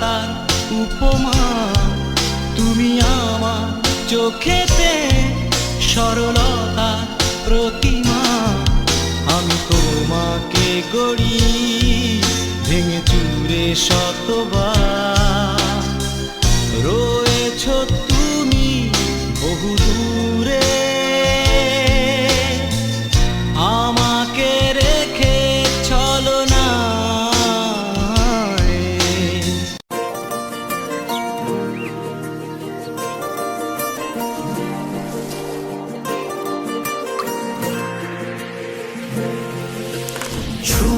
তার উপমা। তুমি আমার চোখেতে সরলতার প্রতিমা। আমি তোমাকে গড়ি ভেঙে চুরে শতবার। True